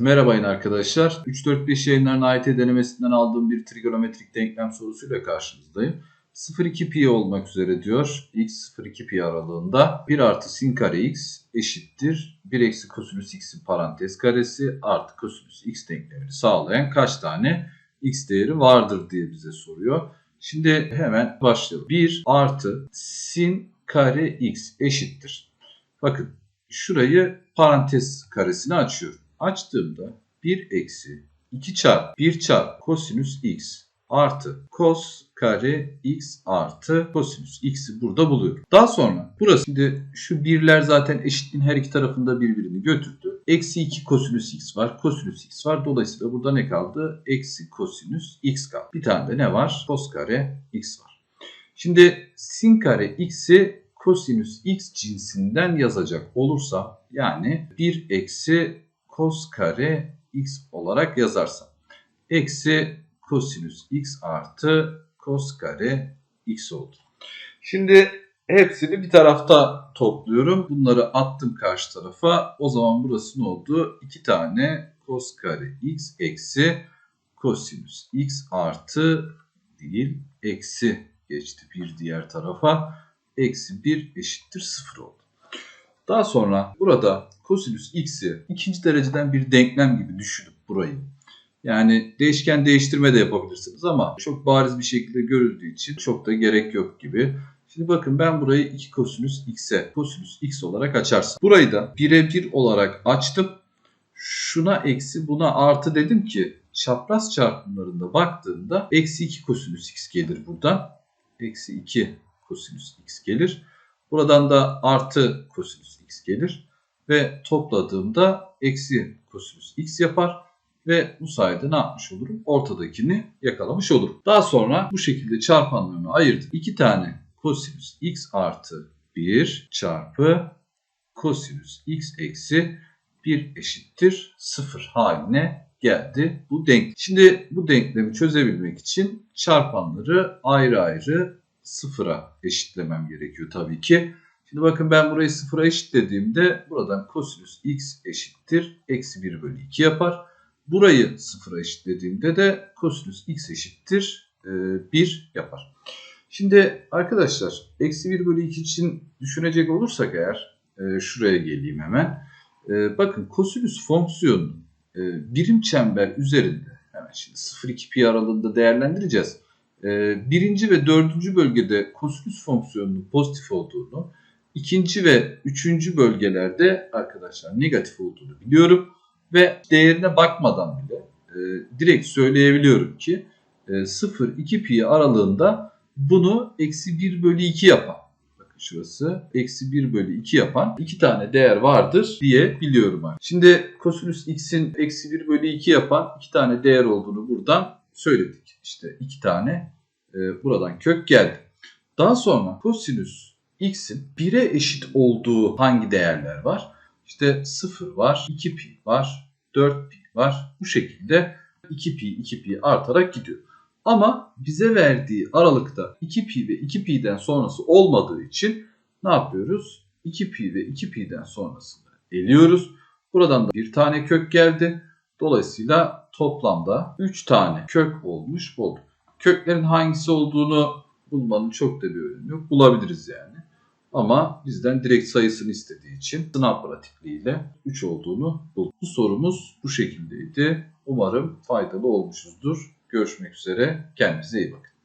Merhaba yine arkadaşlar. 3-4-5 yayınlarının AYT denemesinden aldığım bir trigonometrik denklem sorusuyla karşınızdayım. 0-2 pi olmak üzere diyor. x 0-2 pi aralığında 1 artı sin kare x eşittir. 1 eksi kosinüs x'in parantez karesi artı kosinüs x denklemini sağlayan kaç tane x değeri vardır diye bize soruyor. Şimdi hemen başlayalım. 1 artı sin kare x eşittir. Bakın şurayı parantez karesini açıyorum. Açtığımda 1 eksi 2 çarpı 1 çarpı kosinüs x artı cos kare x artı kosinüs x'i burada buluyorum. Daha sonra burası şimdi şu birler zaten eşitliğin her iki tarafında birbirini götürdü. Eksi 2 kosinüs x var. Kosinüs x var. Dolayısıyla burada ne kaldı? Eksi kosinüs x kaldı. Bir tane de ne var? Cos kare x var. Şimdi sin kare x'i kosinüs x cinsinden yazacak olursa yani 1 eksi cos kare x olarak yazarsam eksi kosinüs x artı cos kare x oldu. Şimdi hepsini bir tarafta topluyorum. Bunları attım karşı tarafa. O zaman burası ne oldu? 2 tane cos kare x eksi kosinüs x artı değil eksi geçti bir diğer tarafa. Eksi 1 eşittir 0 oldu. Daha sonra burada kosinüs x'i ikinci dereceden bir denklem gibi düşünüp burayı yani değişken değiştirme de yapabilirsiniz ama çok bariz bir şekilde görüldüğü için çok da gerek yok gibi. Şimdi bakın ben burayı 2 kosinüs x'e kosinüs x olarak açarsam. Burayı da 1'e 1 olarak açtım. Şuna eksi buna artı dedim ki çapraz çarpımlarında baktığımda eksi 2 kosinüs x gelir buradan. Eksi 2 kosinüs x gelir. Buradan da artı kosinüs gelir. Ve topladığımda eksi kosinüs x yapar. Ve bu sayede ne yapmış olurum? Ortadakini yakalamış olurum. Daha sonra bu şekilde çarpanlarını ayırdık. 2 tane kosinüs x artı 1 çarpı kosinüs x eksi 1 eşittir 0 haline geldi bu denk. Şimdi bu denklemi çözebilmek için çarpanları ayrı ayrı sıfıra eşitlemem gerekiyor tabii ki. Şimdi bakın ben burayı sıfıra eşitlediğimde buradan kosinüs x eşittir eksi 1 bölü 2 yapar. Burayı sıfıra eşitlediğimde de kosinüs x eşittir 1 yapar. Şimdi arkadaşlar eksi 1 bölü 2 için düşünecek olursak eğer e, şuraya geleyim hemen. E, bakın kosinüs fonksiyonu e, birim çember üzerinde hemen şimdi 0-2 pi aralığında değerlendireceğiz. Birinci ve dördüncü bölgede kosinüs fonksiyonunun pozitif olduğunu, ikinci ve üçüncü bölgelerde arkadaşlar negatif olduğunu biliyorum. Ve değerine bakmadan bile direkt söyleyebiliyorum ki 0-2 pi aralığında bunu eksi 1 bölü 2 yapan şurası eksi 1 bölü 2 yapan iki tane değer vardır diye biliyorum artık. Şimdi kosinüs x'in eksi 1 bölü 2 yapan iki tane değer olduğunu buradan söyledik. İşte iki tane e, buradan kök geldi. Daha sonra kosinüs x'in 1'e eşit olduğu hangi değerler var? İşte 0 var, 2 pi var, 4 pi var. Bu şekilde 2 pi 2 pi artarak gidiyor. Ama bize verdiği aralıkta 2 pi ve 2 pi'den sonrası olmadığı için ne yapıyoruz? 2 pi ve 2 pi'den sonrasını eliyoruz. Buradan da bir tane kök geldi. Dolayısıyla toplamda 3 tane kök olmuş oldu. Köklerin hangisi olduğunu bulmanın çok da bir önemi yok. Bulabiliriz yani. Ama bizden direkt sayısını istediği için sınav pratikliğiyle 3 olduğunu bulduk. Bu sorumuz bu şekildeydi. Umarım faydalı olmuşuzdur. Görüşmek üzere. Kendinize iyi bakın.